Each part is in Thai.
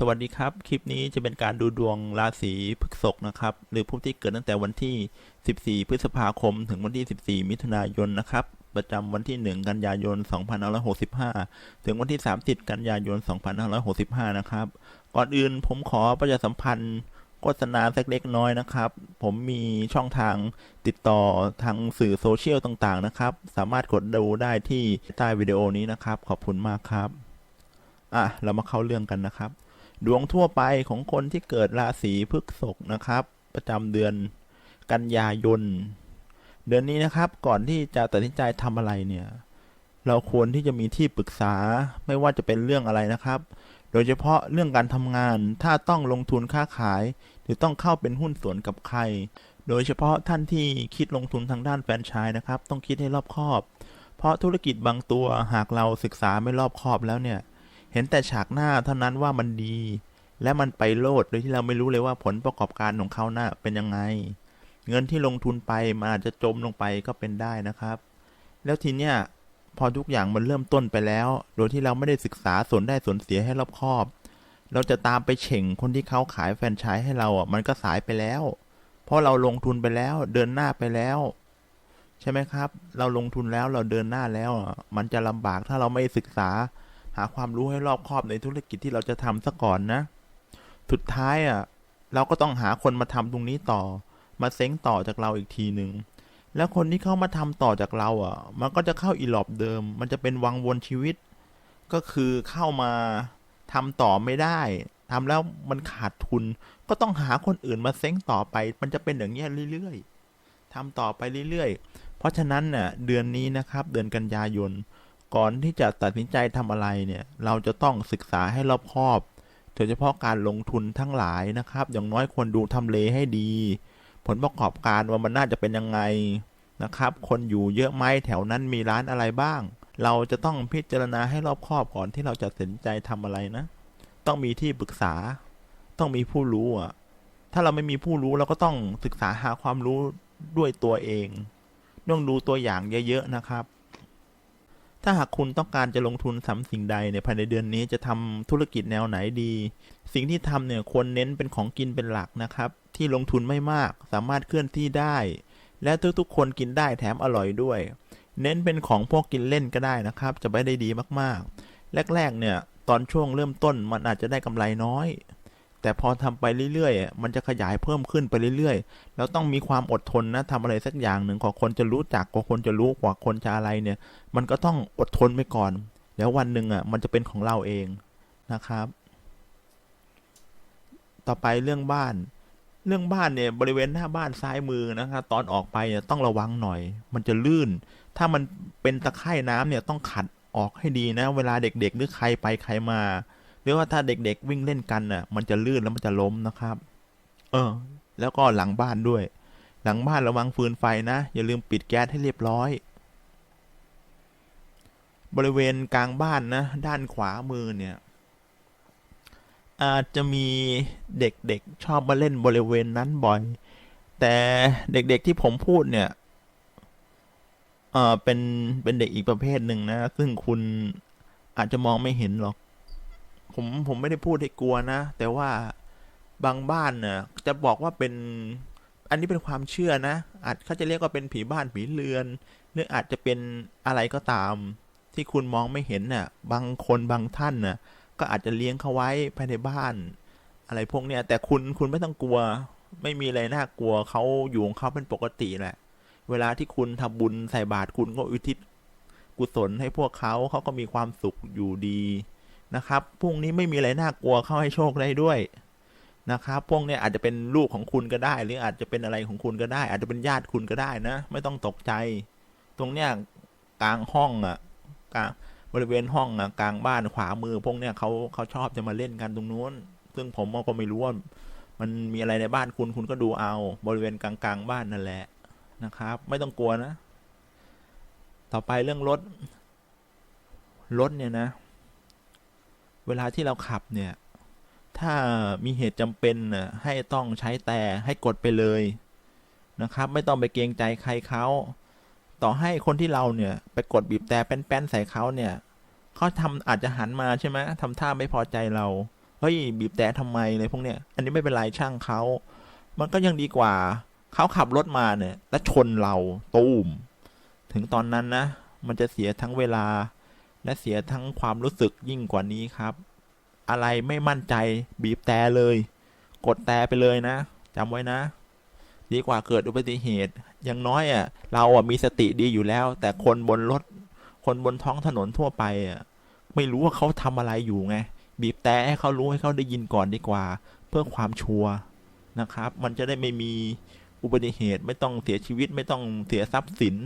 สวัสดีครับ คลิปนี้จะเป็นการดูดวงราศีพฤษภนะครับ หรือผู้ที่เกิดตั้งแต่วันที่ 14 พฤษภาคม ถึงวันที่ 14 มิถุนายนนะครับ ประจำวันที่ 1 กันยายน 2565 ถึงวันที่ 30 กันยายน 2565 นะครับ ก่อนอื่นผมขอประชาสัมพันธ์โฆษณาสักเล็กน้อยนะครับ ผมมีช่องทางติดต่อทางสื่อโซเชียลต่างๆนะครับ สามารถกดดูได้ที่ใต้วิดีโอนี้นะครับ ขอบคุณมากครับ อะ เรามาเข้าเรื่องกันนะครับ ดวงทั่วไปของคนที่เกิดราศีพฤษภนะครับ ประจำเดือนกันยายน เดือนนี้นะครับก่อนที่จะตัดสินใจทำอะไรเนี่ย เราควรที่จะมีที่ปรึกษาไม่ว่าจะเป็นเรื่องอะไรนะครับ โดยเฉพาะเรื่องการทำงานถ้าต้องลงทุนค้าขาย หรือต้องเข้าเป็นหุ้นส่วนกับใคร โดยเฉพาะท่านที่คิดลงทุนทางด้านแฟรนไชส์นะครับ ต้องคิดให้รอบคอบ เพราะธุรกิจบางตัวหากเราศึกษาไม่รอบคอบแล้วเนี่ย เห็นแต่ฉากหน้าเท่านั้นว่ามันดี และมันไปโลดโดยที่เราไม่รู้เลยว่าผลประกอบการของเขาหน่ะเป็นยังไง เงินที่ลงทุนไปมันอาจจะจมลงไปก็เป็นได้นะครับ แล้วทีเนี้ยพอทุกอย่างมันเริ่มต้นไปแล้ว โดยที่เราไม่ได้ศึกษาส่วนได้ส่วนเสียให้รอบคอบ เราจะตามไปเฉ่งคนที่เขาขายแฟรนไชส์ให้เราอะมันก็สายไปแล้ว เพราะเราลงทุนไปแล้วเดินหน้าไปแล้ว ใช่ไหมครับ เราลงทุนแล้วเราเดินหน้าแล้วอะมันจะลำบากถ้าเราไม่ศึกษา หาความรู้ให้รอบคอบในธุรกิจที่เราจะทำซะก่อนนะ สุดท้ายอะ เราก็ต้องหาคนมาทำตรงนี้ต่อ มาเซ้งต่อจากเราอีกทีหนึ่งแล้วคนที่เข้ามาทำต่อจากเราอะ มันก็จะเข้าอีหลอบเดิม มันจะเป็นวังวนชีวิต ก็คือเข้ามาทำต่อไม่ได้ทำแล้วมันขาดทุน ก็ต้องหาคนอื่นมาเซ้งต่อไป มันจะเป็นอย่างเงี้ยเรื่อยๆทำต่อไปเรื่อยๆ เพราะฉะนั้นน่ะเดือนนี้นะครับ เดือนกันยายน ก่อนที่จะตัดสินใจทำอะไรเนี่ย เราจะต้องศึกษาให้รอบคอบโดยเฉพาะการลงทุนทั้งหลายนะครับ อย่างน้อยควรดูทำเลให้ดี ผลประกอบการว่ามันน่าจะเป็นยังไงนะครับ คนอยู่เยอะไหมแถวนั้นมีร้านอะไรบ้าง เราจะต้องพิจารณาให้รอบคอบก่อนที่เราจะตัดสินใจทำอะไรนะ ต้องมีที่ปรึกษา ต้องมีผู้รู้อะถ้าเราไม่มีผู้รู้เราก็ต้องศึกษาหาความรู้ด้วยตัวเอง ต้องดูตัวอย่างเยอะๆนะครับ ถ้าหากคุณต้องการจะลงทุนทำสิ่งใดเนี่ยภายในเดือนนี้จะทำธุรกิจแนวไหนดี สิ่งที่ทำเนี่ยควรเน้นเป็นของกินเป็นหลักนะครับ ที่ลงทุนไม่มากสามารถเคลื่อนที่ได้ และทุกๆ คนกินได้แถมอร่อยด้วย เน้นเป็นของพวกกินเล่นก็ได้นะครับ จะไปได้ดีมากๆ แรกๆเนี่ยตอนช่วงเริ่มต้นมันอาจจะได้กำไรน้อย แต่พอทำไปเรื่อยๆ มันจะขยายเพิ่มขึ้นไปเรื่อยๆ แล้วต้องมีความอดทนนะทำอะไรสักอย่างหนึ่งกว่าคนจะรู้จักกว่าคนจะรู้กว่าคนจะอะไรเนี่ย มันก็ต้องอดทนไปก่อน แล้ววันหนึ่งอะมันจะเป็นของเราเองนะครับ ต่อไปเรื่องบ้าน เรื่องบ้านเนี่ยบริเวณหน้าบ้านซ้ายมือนะครับตอนออกไปเนี่ยต้องระวังหน่อย มันจะลื่น ถ้ามันเป็นตะไคร่น้ำเนี่ยต้องขัดออกให้ดีนะ เวลาเด็กๆหรือใครไปใครมา รือว่าถ้าเด็กๆวิ่งเล่นกันน่ะ มันจะลื่นแล้วมันจะล้มนะครับ เออ แล้วก็หลังบ้านด้วย หลังบ้านระวังฟืนไฟนะ อย่าลืมปิดแก๊สให้เรียบร้อย บริเวณกลางบ้านนะ ด้านขวามือเนี่ย อาจจะมีเด็กๆชอบมาเล่นบริเวณนั้นบ่อย แต่เด็กๆที่ผมพูดเนี่ยเออเป็นเป็นเด็กอีกประเภทหนึ่งนะ ซึ่งคุณอาจจะมองไม่เห็นหรอก ผมผมไม่ได้พูดให้กลัวนะ แต่ว่าบางบ้านเนี่ยจะบอกว่าเป็น อันนี้เป็นความเชื่อนะ อาจเขาจะเรียกว่าเป็นผีบ้านผีเรือน หรืออาจจะเป็นอะไรก็ตาม ที่คุณมองไม่เห็นน่ะ บางคนบางท่านน่ะ ก็อาจจะเลี้ยงเขาไว้ภายในบ้าน อะไรพวกเนี้ย แต่คุณคุณไม่ต้องกลัว ไม่มีอะไรน่ากลัวเขาอยู่ของเขาเป็นปกติแหละ เวลาที่คุณทำบุญใส่บาตรคุณก็อุทิศกุศลให้พวกเขาเขาก็มีความสุขอยู่ดี นะครับพวกนี้ไม่มีอะไรน่ากลัวเข้าให้โชคได้ด้วยนะครับพวกเนี้ยอาจจะเป็นลูกของคุณก็ได้ หรืออาจจะเป็นอะไรของคุณก็ได้ อาจจะเป็นญาติคุณก็ได้นะ ไม่ต้องตกใจ ตรงเนี้ยกลางห้องอะกลางบริเวณห้องอะกลางบ้านขวามือ พวกเนี้ยเขาเขาชอบจะมาเล่นกันตรงนู้น ซึ่งผมก็ไม่รู้ว่ามันมีอะไรในบ้านคุณคุณก็ดูเอา บริเวณกลางๆบ้านนั่นแหละนะครับ ไม่ต้องกลัวนะ ต่อไปเรื่องรถรถเนี่ยนะ เวลาที่เราขับเนี่ย ถ้ามีเหตุจำเป็นน่ะให้ต้องใช้แต่ให้กดไปเลยนะครับ ไม่ต้องไปเกรงใจใครเขาต่อให้คนที่เราเนี่ยไปกดบีบแต่แป้นๆใส่เขาเนี่ยเขาทำอาจจะหันมาใช่ไหมทำท่าไม่พอใจเราเฮ้ยบีบแต่ทำไมเลยพวกเนี้ยอันนี้ไม่เป็นไรช่างเขามันก็ยังดีกว่าเขาขับรถมาเนี่ย แล้วชนเราตูมถึงตอนนั้นนะ มันจะเสียทั้งเวลา และเสียทั้งความรู้สึกยิ่งกว่านี้ครับ อะไรไม่มั่นใจบีบแต่เลย กดแต่ไปเลยนะจำไว้นะ ดีกว่าเกิดอุบัติเหตุอย่างน้อยอะ เราอะมีสติดีอยู่แล้ว แต่คนบนรถ คนบนท้องถนนทั่วไปอะไม่รู้ว่าเขาทำอะไรอยู่ไง บีบแต่ให้เขารู้ให้เขาได้ยินก่อนดีกว่า เพื่อความชัวร์นะครับ มันจะได้ไม่มีอุบัติเหตุไม่ต้องเสียชีวิตไม่ต้องเสียทรัพย์สิน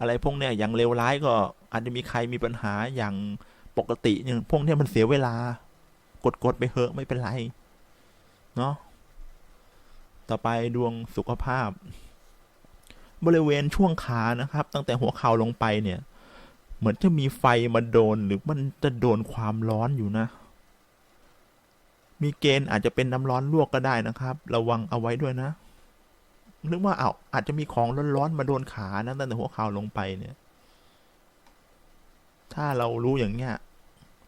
อะไรพวกเนี้ยอย่างเลวร้ายก็อาจจะมีใครมีปัญหาอย่างปกติอย่างพวกเนี้ยมันเสียเวลากดกดๆไปเหอะไม่เป็นไร เนาะต่อไปดวงสุขภาพ บริเวณช่วงขานะครับ ตั้งแต่หัวเข่าลงไปเนี่ย เหมือนจะมีไฟมาโดนหรือมันจะโดนความร้อนอยู่นะ มีเกณฑ์อาจจะเป็นน้ำร้อนลวกก็ได้นะครับ ระวังเอาไว้ด้วยนะ หรือว่าเอาอาจจะมีของร้อนๆมาโดนขานะตั้งแต่หัวเข่าลงไปเนี่ย ถ้าเรารู้อย่างเงี้ย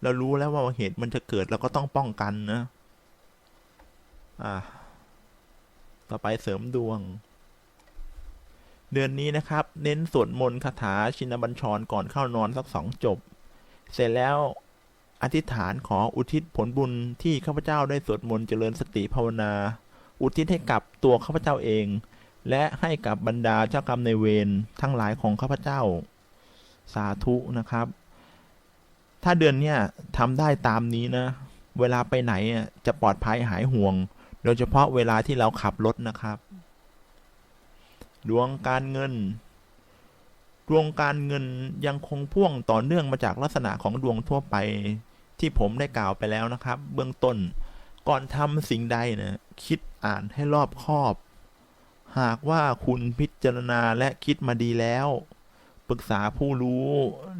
เรารู้แล้วว่าเหตุมันจะเกิดเราก็ต้องป้องกันนะ อ่า ต่อไปเสริมดวง เดือนนี้นะครับ เน้นสวดมนต์คาถาชินบัญชรก่อนเข้านอนสักสองจบ เสร็จแล้วอธิษฐานขออุทิศผลบุญที่ข้าพเจ้าได้สวดมนต์เจริญสติภาวนา อุทิศให้กับตัวข้าพเจ้าเอง และให้กับบรรดาเจ้ากรรมในเวรทั้งหลายของข้าพเจ้า สาธุนะครับ ถ้าเดือนเนี้ยทำได้ตามนี้นะ เวลาไปไหนจะปลอดภัยหายห่วง โดยเฉพาะเวลาที่เราขับรถนะครับ ดวงการเงิน ดวงการเงินยังคงพ่วงต่อเนื่องมาจากลักษณะของดวงทั่วไปที่ผมได้กล่าวไปแล้วนะครับ เบื้องต้นก่อนทำสิ่งใดนะคิดอ่านให้รอบคอบ หากว่าคุณพิจารณาและคิดมาดีแล้ว ปรึกษาผู้รู้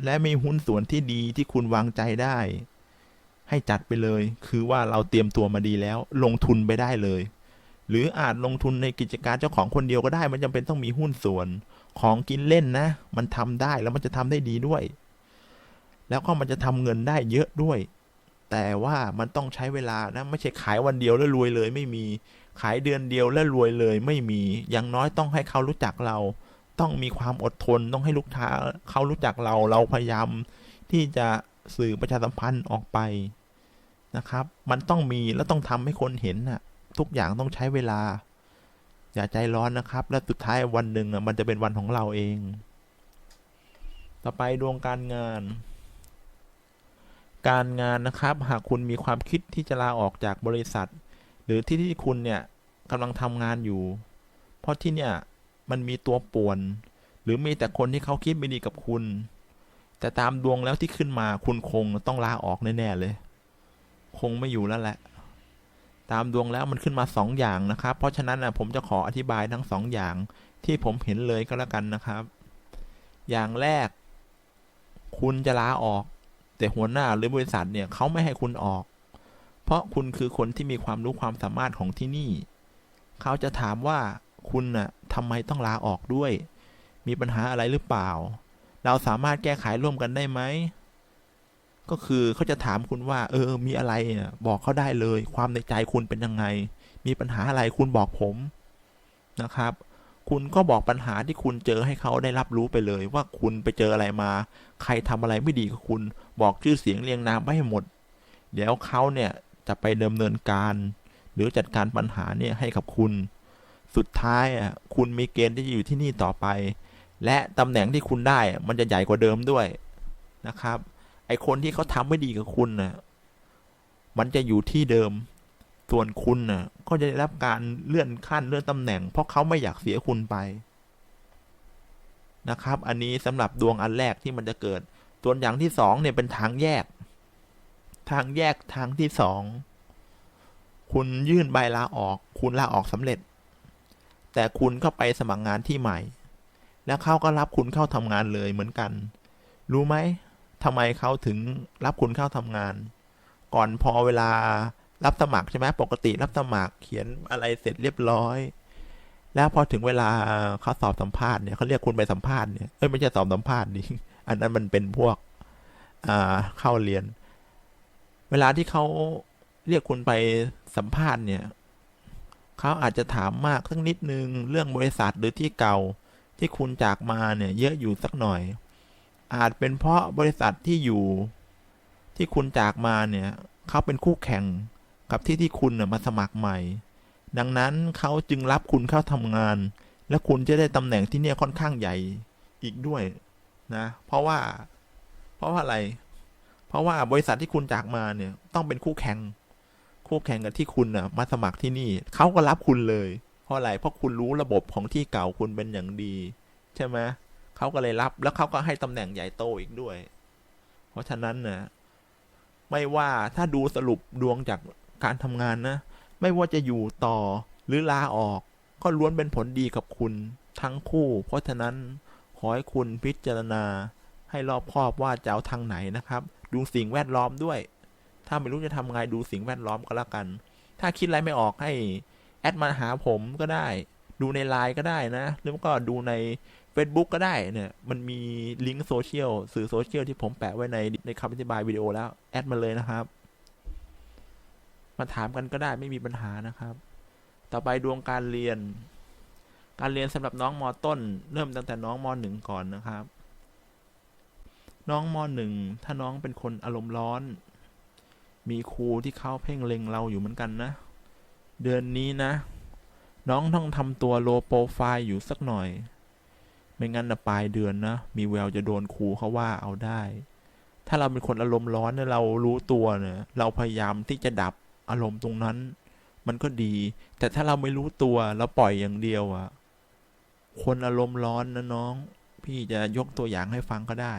และมีหุ้นส่วนที่ดีที่คุณวางใจได้ ให้จัดไปเลย คือว่าเราเตรียมตัวมาดีแล้ว ลงทุนไปได้เลย หรืออาจลงทุนในกิจการเจ้าของคนเดียวก็ได้ มันจำเป็นต้องมีหุ้นส่วน ของกินเล่นนะ มันทำได้แล้วมันจะทำได้ดีด้วย แล้วก็มันจะทำเงินได้เยอะด้วย แต่ว่ามันต้องใช้เวลานะ ไม่ใช่ขายวันเดียวแล้วรวยเลยไม่มี ขายเดือนเดียวแล้วรวยเลยไม่มี อย่างน้อยต้องให้เขารู้จักเรา ต้องมีความอดทนต้องให้ลูกค้าเขารู้จักเราเราพยายามที่จะสื่อประชาสัมพันธ์ออกไปนะครับ มันต้องมีแล้วต้องทำให้คนเห็นน่ะ ทุกอย่างต้องใช้เวลา อย่าใจร้อนนะครับ และสุดท้ายวันหนึ่งมันจะเป็นวันของเราเอง ต่อไปดวงการงาน การงานนะครับ หากคุณมีความคิดที่จะลาออกจากบริษัท หรือที่ที่คุณเนี่ยกำลังทำงานอยู่ เพราะที่เนี่ยมันมีตัวป่วน หรือมีแต่คนที่เขาคิดไม่ดีกับคุณ แต่ตามดวงแล้วที่ขึ้นมาคุณคงต้องลาออกแน่ๆเลย คงไม่อยู่แล้วแหละ ตามดวงแล้วมันขึ้นมาสองอย่างนะครับ เพราะฉะนั้นนะผมจะขออธิบายทั้งสองอย่างที่ผมเห็นเลยก็แล้วกันนะครับ อย่างแรก คุณจะลาออก แต่หัวหน้าหรือบริษัทเนี่ยเขาไม่ให้คุณออก เพราะคุณคือคนที่มีความรู้ความสามารถของที่นี่ เขาจะถามว่าคุณน่ะทำไมต้องลาออกด้วย มีปัญหาอะไรหรือเปล่า เราสามารถแก้ไขร่วมกันได้ไหม ก็คือเขาจะถามคุณว่า เออ มีอะไรบอกเขาได้เลย ความในใจคุณเป็นยังไง มีปัญหาอะไรคุณบอกผมนะครับ คุณก็บอกปัญหาที่คุณเจอให้เขาได้รับรู้ไปเลย ว่าคุณไปเจออะไรมา ใครทำอะไรไม่ดีกับคุณ บอกชื่อเสียงเรียงนามไปให้หมด เดี๋ยวเขาเนี่ย จะไปดำเนินการ หรือจัดการปัญหาเนี่ยให้กับคุณ สุดท้ายอะคุณมีเกณฑ์ที่จะอยู่ที่นี่ต่อไป และตำแหน่งที่คุณได้มันจะใหญ่กว่าเดิมด้วยนะครับ ไอคนที่เขาทำไม่ดีกับคุณน่ะมันจะอยู่ที่เดิม ส่วนคุณน่ะก็จะได้รับการเลื่อนขั้นเลื่อนตำแหน่ง เพราะเขาไม่อยากเสียคุณไปนะครับ อันนี้สำหรับดวงอันแรกที่มันจะเกิด ส่วนอย่างที่สองเนี่ยเป็นทางแยก ทางแยกทางที่สองคุณยื่นใบลาออก คุณลาออกสำเร็จ แต่คุณก็ไปสมัครงานที่ใหม่ แล้วเขาก็รับคุณเข้าทำงานเลยเหมือนกัน รู้ไหมทำไมเขาถึงรับคุณเข้าทำงาน ก่อนพอเวลารับสมัครใช่ไหมปกติรับสมัครเขียนอะไรเสร็จเรียบร้อย แล้วพอถึงเวลาเขาสอบสัมภาษณ์เนี่ยเขาเรียกคุณไปสัมภาษณ์เนี่ยเอ้ยไม่ใช่สอบสัมภาษณ์ดิอันนั้นมันเป็นพวกอ่าเข้าเรียน เวลาที่เขาเรียกคุณไปสัมภาษณ์เนี่ยเขาอาจจะถามมากสักนิดนึงเรื่องบริษัทหรือที่เก่าที่คุณจากมาเนี่ยเยอะอยู่สักหน่อย อาจเป็นเพราะบริษัทที่อยู่ที่คุณจากมาเนี่ยเขาเป็นคู่แข่งกับที่ที่คุณมาสมัครใหม่ ดังนั้นเขาจึงรับคุณเข้าทำงาน และคุณจะได้ตำแหน่งที่เนี่ยค่อนข้างใหญ่อีกด้วยนะ เพราะว่า เพราะว่าอะไร เพราะว่าบริษัทที่คุณจากมาเนี่ย ต้องเป็นคู่แข่ง คู่แข่งกับที่คุณน่ะมาสมัครที่นี่ เขาก็รับคุณเลย เพราะอะไร เพราะคุณรู้ระบบของที่เก่าคุณเป็นอย่างดี ใช่ไหมเขาก็เลยรับ แล้วเขาก็ให้ตำแหน่งใหญ่โตอีกด้วย เพราะฉะนั้นนะไม่ว่าถ้าดูสรุปดวงจากการทำงานนะ ไม่ว่าจะอยู่ต่อหรือลาออก ก็ล้วนเป็นผลดีกับคุณทั้งคู่ เพราะฉะนั้นขอให้คุณพิจารณาให้รอบคอบว่าจะเอาทางไหนนะครับ ดูสิ่งแวดล้อมด้วย ถ้าไม่รู้จะทำไงดูสิ่งแวดล้อมก็แล้วกัน ถ้าคิดอะไรไม่ออกให้แอดมาหาผมก็ได้ ดูในไลน์ก็ได้นะ หรือก็ดูใน Facebook ก็ได้เนี่ย มันมีลิงก์โซเชียลสื่อโซเชียลที่ผมแปะไว้ในในคำอธิบายวิดีโอแล้ว แอดมาเลยนะครับ มาถามกันก็ได้ไม่มีปัญหานะครับ ต่อไปดวงการเรียน การเรียนสำหรับน้องมอต้น เริ่มตั้งแต่น้องมหนึ่งก่อนนะครับ น้องมหนึ่งถ้าน้องเป็นคนอารมณ์ร้อน มีครูที่เขาเพ่งเล็งเราอยู่เหมือนกันนะ เดือนนี้นะ น้องต้องทำตัวโลโปรไฟล์อยู่สักหน่อย ไม่งั้นนะปลายเดือนนะ มีแววจะโดนครูเขาว่าเอาได้ ถ้าเราเป็นคนอารมณ์ร้อนเนี่ยเรารู้ตัวเนี่ยเราพยายามที่จะดับอารมณ์ตรงนั้น มันก็ดี แต่ถ้าเราไม่รู้ตัวเราปล่อยอย่างเดียวอะคนอารมณ์ร้อนนะน้อง พี่จะยกตัวอย่างให้ฟังก็ได้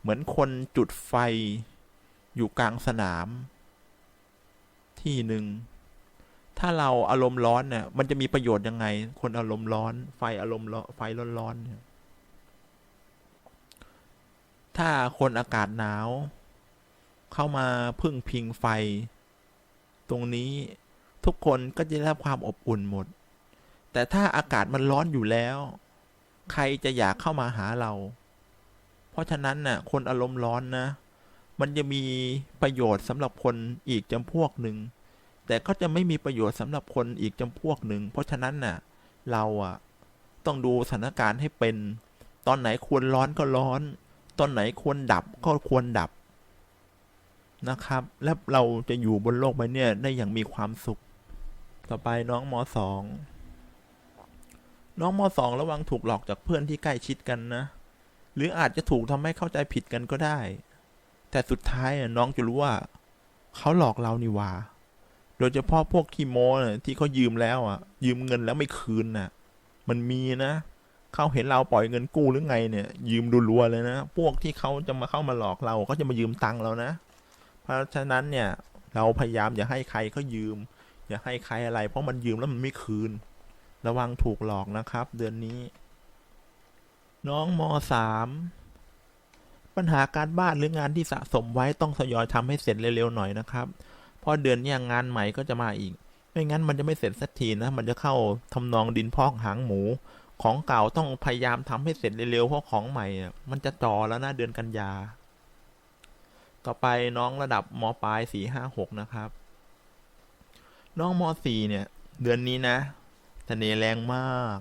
เหมือนคนจุดไฟอยู่กลางสนาม ที่หนึ่ง ถ้าเราอารมณ์ร้อนเนี่ยมันจะมีประโยชน์ยังไง คนอารมณ์ร้อน ไฟอารมณ์ร้อนไฟร้อนๆเนี่ยถ้าคนอากาศหนาว เข้ามาพึ่งพิงไฟ ตรงนี้ทุกคนก็จะได้รับความอบอุ่นหมด แต่ถ้าอากาศมันร้อนอยู่แล้ว ใครจะอยากเข้ามาหาเรา ราะฉะนั้นน่ะคนอารมณ์ร้อนนะ มันจะมีประโยชน์สำหรับคนอีกจำพวกหนึ่ง แต่ก็จะไม่มีประโยชน์สำหรับคนอีกจำพวกหนึ่ง เพราะฉะนั้นน่ะ เราอะต้องดูสถานการณ์ให้เป็น ตอนไหนควรร้อนก็ร้อน ตอนไหนควรดับก็ควรดับนะครับ และเราจะอยู่บนโลกใบนี้ได้อย่างมีความสุข ต่อไปน้องมสอง น้องมสองระวังถูกหลอกจากเพื่อนที่ใกล้ชิดกันนะ หรืออาจจะถูกทำให้เข้าใจผิดกันก็ได้ แต่สุดท้ายน้องจะรู้ว่า เขาหลอกเรานี่หว่า โดยเฉพาะพวกขี้โม้น่ะที่เขายืมแล้วอะ ยืมเงินแล้วไม่คืนน่ะ มันมีนะเขาเห็นเราปล่อยเงินกู้หรือไงเนี่ย ยืมดูรัวเลยนะ พวกที่เขาจะมาเข้ามาหลอกเราเขาจะมายืมตังค์เรานะ เพราะฉะนั้นเนี่ย เราพยายามอย่าให้ใครเขายืม อย่าให้ใครอะไร เพราะมันยืมแล้วมันไม่คืน ระวังถูกหลอกนะครับ เดือนนี้ น้องมสามปัญหาการบ้านหรืองานที่สะสมไว้ต้องทยอยทำให้เสร็จเร็วๆหน่อยนะครับ เพราะเดือนนี้งานใหม่ก็จะมาอีก ไม่งั้นมันจะไม่เสร็จสักทีนะ มันจะเข้าทำนองดินพอกหางหมู ของเก่าต้องพยายามทำให้เสร็จเร็วๆเพราะของใหม่ มันจะจ่อแล้วนะเดือนกันยา ต่อไปน้องระดับมปลายสี่ห้าหกนะครับ น้องมสี่เนี่ย เดือนนี้นะเสน่ห์แรงมาก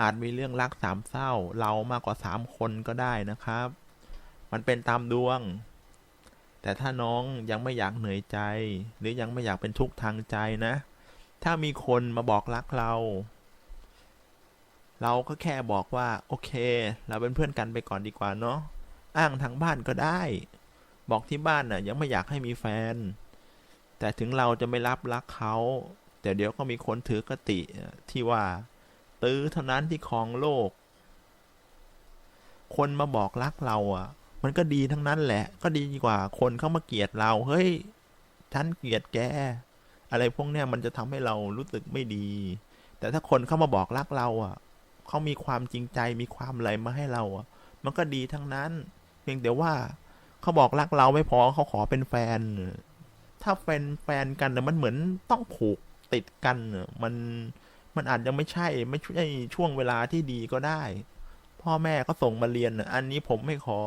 อาจมีเรื่องรักสามเศร้า เรามากกว่าสามคนก็ได้นะครับ มันเป็นตามดวง แต่ถ้าน้องยังไม่อยากเหนื่อยใจ หรือยังไม่อยากเป็นทุกข์ทางใจนะ ถ้ามีคนมาบอกรักเรา เราก็แค่บอกว่า โอเค เราเป็นเพื่อนกันไปก่อนดีกว่าเนาะ อ้างทางบ้านก็ได้ บอกที่บ้านน่ะ ยังไม่อยากให้มีแฟน แต่ถึงเราจะไม่รับรักเขา แต่เดี๋ยวก็มีคนถือกติที่ว่า ตื้อเท่านั้นที่ครองโลก คนมาบอกรักเราอะ มันก็ดีทั้งนั้นแหละ ก็ดีกว่าคนเข้ามาเกลียดเรา เฮ้ยฉันเกลียดแก อะไรพวกเนี้ยมันจะทำให้เรารู้สึกไม่ดี แต่ถ้าคนเข้ามาบอกรักเราอะ เขามีความจริงใจมีความอะไรมาให้เราอะ มันก็ดีทั้งนั้น เพียงแต่ว่าเขาบอกรักเราไม่พอเขาขอเป็นแฟน ถ้าแฟนแฟนกันน่ะมันเหมือนต้องผูกติดกันน่ะมัน มันอาจจะไม่ใช่ไม่ใช่ช่วงเวลาที่ดีก็ได้ พ่อแม่ก็ส่งมาเรียน อันนี้ผมไม่ขอ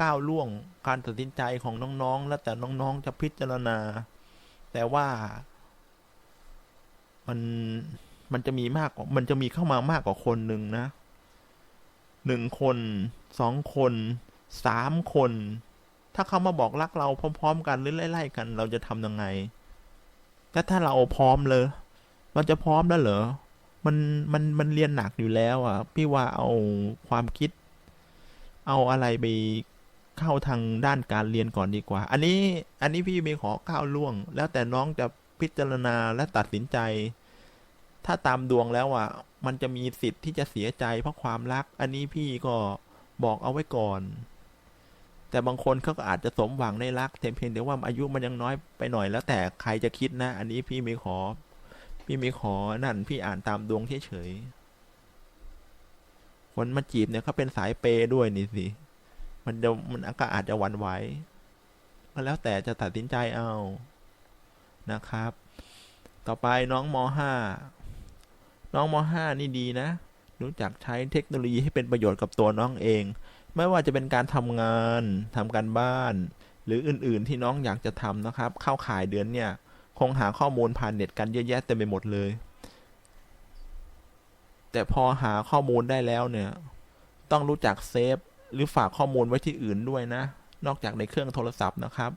ก้าวล่วงการตัดสินใจของน้องๆ แล้วแต่น้องๆจะพิจารณา แต่ว่ามันมันจะมีมากกว่ามันจะมีเข้ามามากกว่าคนหนึ่งนะหนึ่งคนสองคนสามคน ถ้าเขามาบอกรักเราพร้อม ๆ กันหรือไล่ๆกัน เราจะทำยังไงแต่ถ้าเราพร้อมเลย เราจะพร้อมแล้วเหรอ มันมันมันเรียนหนักอยู่แล้วอะ พี่ว่าเอาความคิด เอาอะไรไปเข้าทางด้านการเรียนก่อนดีกว่า อันนี้อันนี้พี่มีขอก้าวล่วง แล้วแต่น้องจะพิจารณาและตัดสินใจ ถ้าตามดวงแล้วอะ มันจะมีสิทธิ์ที่จะเสียใจเพราะความรัก อันนี้พี่ก็บอกเอาไว้ก่อน แต่บางคนเขาก็อาจจะสมหวังในรักแต่เพียงแต่ว่าอายุมันยังน้อยไปหน่อยแล้วแต่ใครจะคิดนะ อันนี้พี่มีขอ พี่ไมีขอนั่นพี่อ่านตามดวงเฉยๆคนมาจีบเนี่ยเขาเป็นสายเปย์ด้วยนี่สิ มันจะมันก็อาจจะหวันไหวก็แล้วแต่จะตัดสินใจเอานะครับ ต่อไปน้องมห้าน้องมห้านี่ดีนะ รู้จักใช้เทคโนโลยีให้เป็นประโยชน์กับตัวน้องเอง ไม่ว่าจะเป็นการทำงานทำการบ้าน หรืออื่นๆที่น้องอยากจะทำนะครับ เข้าขายเดือนเนี่ย คงหาข้อมูลผ่านเน็ตกันเยอะแยะเต็มไปหมดเลย แต่พอหาข้อมูลได้แล้วเนี่ย ต้องรู้จักเซฟหรือฝากข้อมูลไว้ที่อื่นด้วยนะ นอกจากในเครื่องโทรศัพท์นะครับ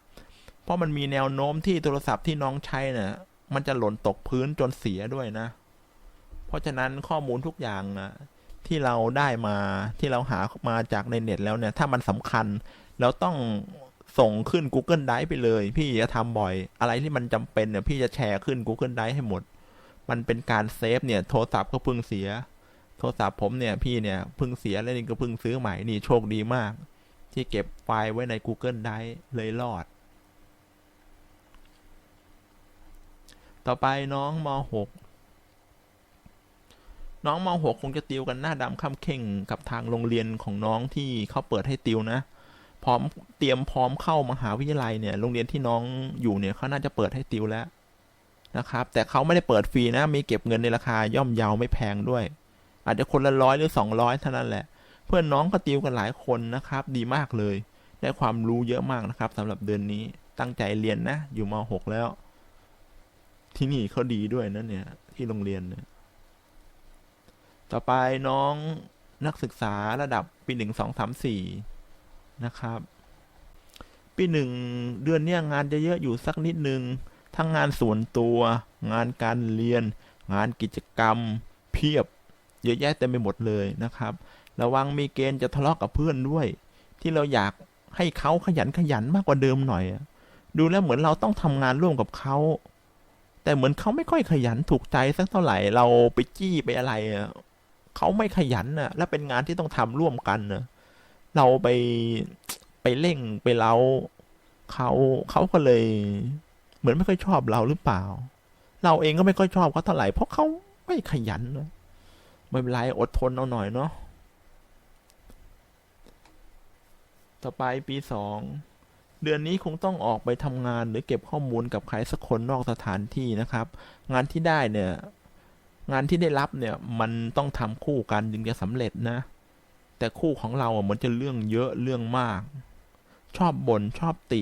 เพราะมันมีแนวโน้มที่โทรศัพท์ที่น้องใช้เนี่ยมันจะหล่นตกพื้นจนเสียด้วยนะ เพราะฉะนั้นข้อมูลทุกอย่างนะที่เราได้มาที่เราหามาจากในเน็ตแล้วเนี่ย ถ้ามันสำคัญ เราต้อง ส่งขึ้น Google Drive ไปเลย พี่จะทำบ่อย อะไรที่มันจำเป็นเนี่ยพี่จะแชร์ขึ้น Google Drive ให้หมด มันเป็นการเซฟเนี่ยโทรศัพท์ก็เพิ่งเสีย โทรศัพท์ผมเนี่ยพี่เนี่ยเพิ่งเสียแล้วนี่ก็เพิ่งซื้อใหม่นี่โชคดีมาก ที่เก็บไฟล์ไว้ใน Google Drive เลยรอด ต่อไปน้องม .6 น้องม .6 คงจะติวกันหน้าดำค่ำเข่งกับทางโรงเรียนของน้องที่เขาเปิดให้ติวนะ พร้อมเตรียมพร้อมเข้ามหาวิทยาลัยเนี่ยโรงเรียนที่น้องอยู่เนี่ยเขาน่าจะเปิดให้ติวแล้วนะครับ แต่เขาไม่ได้เปิดฟรีนะมีเก็บเงินในราคาย่อมเยาไม่แพงด้วย อาจจะคนละร้อยหรือสองร้อยเท่านั้นแหละ เพื่อนน้องก็ติวกันหลายคนนะครับ ดีมากเลย ได้ความรู้เยอะมากนะครับสำหรับเดือนนี้ตั้งใจเรียนนะ อยู่ม .6 แล้ว ที่นี่เขาดีด้วยนะเนี่ย ที่โรงเรียนเนี่ยต่อไปน้องนักศึกษาระดับปีหนึ่งสองสามสี่ นะครับปีหนึ่งเดือนเนี้ยงานจะเยอะอยู่สักนิดนึง ทั้งงานส่วนตัว งานการเรียน งานกิจกรรม เพียบ เยอะแยะเต็มไปหมดเลยนะครับ ระวังมีเกณฑ์จะทะเลาะกับเพื่อนด้วย ที่เราอยากให้เขาขยันขยันมากกว่าเดิมหน่อย ดูแล้วเหมือนเราต้องทำงานร่วมกับเขาแต่เหมือนเขาไม่ค่อยขยันถูกใจสักเท่าไหร่เราไปจี้ไปอะไรเขาไม่ขยันน่ะและเป็นงานที่ต้องทำร่วมกันนะ เราไปไปเร่งไปเล้าเขาเขาก็เลย เหมือนไม่ค่อยชอบเราหรือเปล่า เราเองก็ไม่ค่อยชอบเขาเท่าไหร่เพราะเขาไม่ขยันนะไม่เป็นไรอดทนเอาหน่อยเนาะต่อไปปีสองเดือนนี้คงต้องออกไปทำงานหรือเก็บข้อมูลกับใครสักคนนอกสถานที่นะครับ งานที่ได้เนี่ย งานที่ได้รับเนี่ย มันต้องทำคู่กันจึงจะสำเร็จนะ แต่คู่ของเราอะเหมือนจะเรื่องเยอะเรื่องมาก ชอบบ่นชอบติ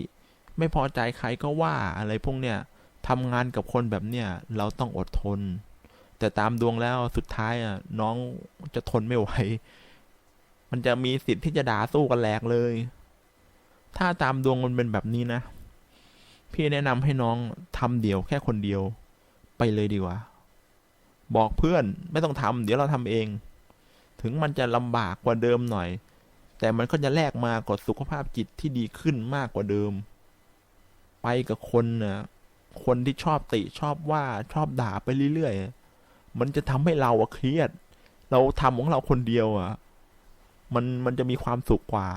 ไม่พอใจใครก็ว่าอะไรพวกเนี้ยทำงานกับคนแบบเนี้ยเราต้องอดทน แต่ตามดวงแล้วสุดท้ายอะน้องจะทนไม่ไหวมันจะมีสิทธิ์ที่จะด่าสู้กันแหลกเลย ถ้าตามดวงมันเป็นแบบนี้นะ พี่แนะนำให้น้องทำเดี่ยวแค่คนเดียว ไปเลยดีกว่า บอกเพื่อนไม่ต้องทำเดี๋ยวเราทำเอง ถึงมันจะลำบากกว่าเดิมหน่อย แต่มันก็จะแลกมากับสุขภาพจิตที่ดีขึ้นมากกว่าเดิม ไปกับคนนะคนที่ชอบติชอบว่าชอบด่าไปเรื่อยๆ มันจะทำให้เราเครียด เราทำของเราคนเดียวอะมันมันจะมีความสุขกว่า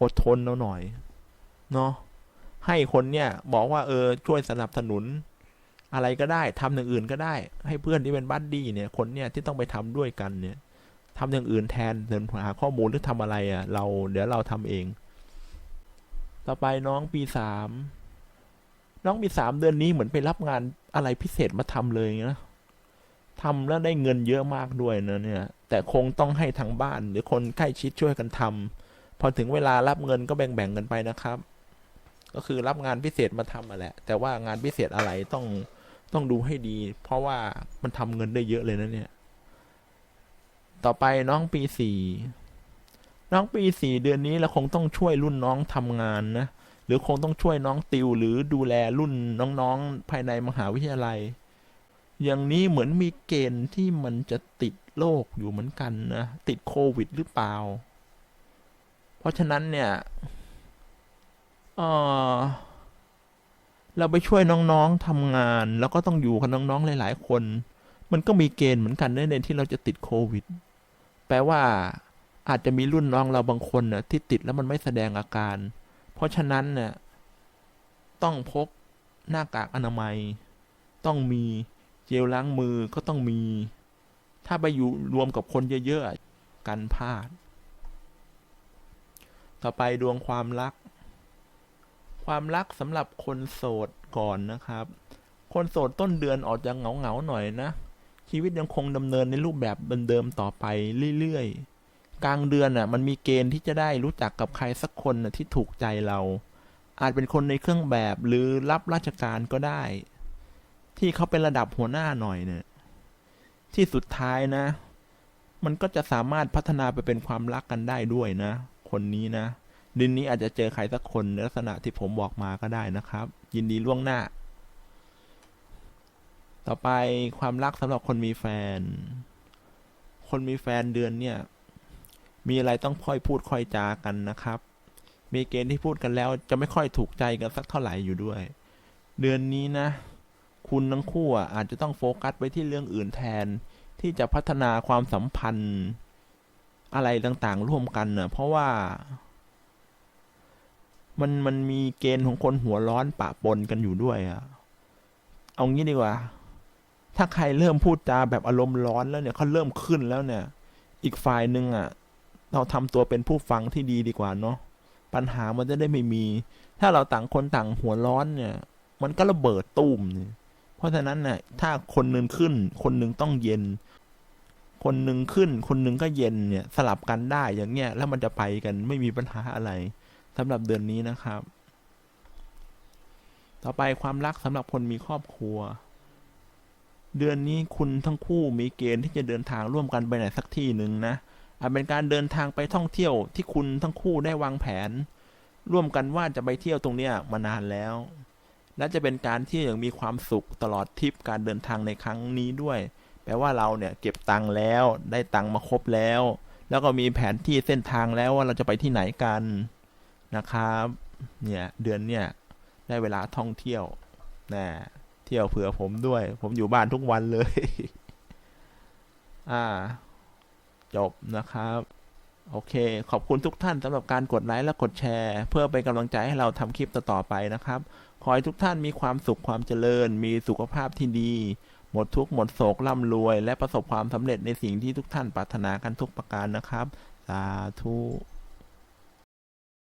อดทนเอาหน่อย เนาะให้คนเนี่ยบอกว่าเออช่วยสนับสนุน อะไรก็ได้ทำอย่างอื่นก็ได้ ให้เพื่อนที่เป็นบัดดี้เนี่ย คนเนี่ยที่ต้องไปทำด้วยกันเนี่ย ทำอย่างอื่นแทนเดินหาข้อมูลหรือทำอะไรอะ่ะ เราเดี๋ยวเราทำเอง ต่อไปน้องปีสามน้องปีสามเดือนนี้เหมือนไปรับงานอะไรพิเศษมาทำเลยนะทำแล้วได้เงินเยอะมากด้วยนะเนี่ย แต่คงต้องให้ทางบ้านหรือคนใกล้ชิดช่วยกันทำพอถึงเวลารับเงินก็แบ่งๆกันไปนะครับ ก็คือรับงานพิเศษมาทำมาแหละ แต่ว่างานพิเศษอะไรต้องต้องดูให้ดี เพราะว่ามันทำเงินได้เยอะเลยนะเนี่ย ต่อไปน้องปีสี่น้องปีสี่เดือนนี้เราคงต้องช่วยรุ่นน้องทำงานนะหรือคงต้องช่วยน้องติวหรือดูแลรุ่นน้องๆภายในมหาวิทยาลัย อย่างนี้เหมือนมีเกณฑ์ที่มันจะติดโรคอยู่เหมือนกันนะติดโควิดหรือเปล่า เพราะฉะนั้นเนี่ยเออเราไปช่วยน้องๆทำงาน แล้วก็ต้องอยู่กับน้องๆหลาย ๆ คน มันก็มีเกณฑ์เหมือนกันในที่เราจะติดโควิด แปลว่าอาจจะมีรุ่นน้องเราบางคนน่ะที่ติดแล้วมันไม่แสดงอาการ เพราะฉะนั้นเนี่ยต้องพกหน้ากากอนามัย ต้องมีเจลล้างมือก็ต้องมี ถ้าไปอยู่รวมกับคนเยอะๆกันพลาด ต่อไปดวงความรัก ความรักสำหรับคนโสดก่อนนะครับ คนโสดต้นเดือนออกจะเหงาๆหน่อยนะ ชีวิตยังคงดำเนินในรูปแบบเดิมๆต่อไปเรื่อยๆ กลางเดือนน่ะ มันมีเกณฑ์ที่จะได้รู้จักกับใครสักคนน่ะที่ถูกใจเรา อาจเป็นคนในเครื่องแบบหรือรับราชการก็ได้ ที่เขาเป็นระดับหัวหน้าหน่อยเนี่ย ที่สุดท้ายนะ มันก็จะสามารถพัฒนาไปเป็นความรักกันได้ด้วยนะ คนนี้นะดือนนี้อาจจะเจอใครสักคนในลักษณะที่ผมบอกมาก็ได้นะครับ ยินดีล่วงหน้า ต่อไปความรักสำหรับคนมีแฟน คนมีแฟนเดือนเนี่ย มีอะไรต้องค่อยพูดค่อยจากันนะครับ มีเกณฑ์ที่พูดกันแล้ว จะไม่ค่อยถูกใจกันสักเท่าไหร่อยู่ด้วย เดือนนี้นะ คุณทั้งคู่อาจจะต้องโฟกัสไปที่เรื่องอื่นแทน ที่จะพัฒนาความสัมพันธ์ อะไรต่างๆ ร่วมกันเน่ะเพราะว่า มันมันมีเกณฑ์ของคนหัวร้อนปะปนกันอยู่ด้วยอะเอางี้ดีกว่า ถ้าใครเริ่มพูดจาแบบอารมณ์ร้อนแล้วเนี่ยเขาเริ่มขึ้นแล้วเนี่ย อีกฝ่ายหนึ่งอะ เราทำตัวเป็นผู้ฟังที่ดีดีกว่าเนาะปัญหามันจะได้ไม่มี ถ้าเราต่างคนต่างหัวร้อนเนี่ย มันก็ระเบิดตุ้มเนี่ยเพราะฉะนั้นเนี่ยถ้าคนหนึ่งขึ้น คนหนึ่งต้องเย็น คนหนึ่งขึ้น คนหนึ่งก็เย็นเนี่ย สลับกันได้อย่างเงี้ยแล้วมันจะไปกันไม่มีปัญหาอะไรสำหรับเดือนนี้นะครับ ต่อไปความรักสำหรับคนมีครอบครัว เดือนนี้คุณทั้งคู่มีเกณฑ์ที่จะเดินทางร่วมกันไปไหนสักที่หนึ่งนะอาจเป็นการเดินทางไปท่องเที่ยวที่คุณทั้งคู่ได้วางแผน ร่วมกันว่าจะไปเที่ยวตรงเนี้ยมานานแล้ว และจะเป็นการที่อย่างมีความสุขตลอดทริปการเดินทางในครั้งนี้ด้วย แปลว่าเราเนี่ยเก็บตังค์แล้วได้ตังค์มาครบแล้ว แล้วก็มีแผนที่เส้นทางแล้วว่าเราจะไปที่ไหนกันนะครับ เนี่ยเดือนเนี่ยได้เวลาท่องเที่ยวนะ เที่ยวเผื่อผมด้วย ผมอยู่บ้านทุกวันเลย อ่า จบนะครับ โอเค ขอบคุณทุกท่านสำหรับการกดไลค์และกดแชร์ เพื่อเป็นกำลังใจให้เราทำคลิปต่อๆไปนะครับ ขอให้ทุกท่านมีความสุขความเจริญ มีสุขภาพที่ดี หมดทุกข์หมดโศกร่ำรวย และประสบความสำเร็จในสิ่งที่ทุกท่านปรารถนากันทุกประการนะครับ สาธุ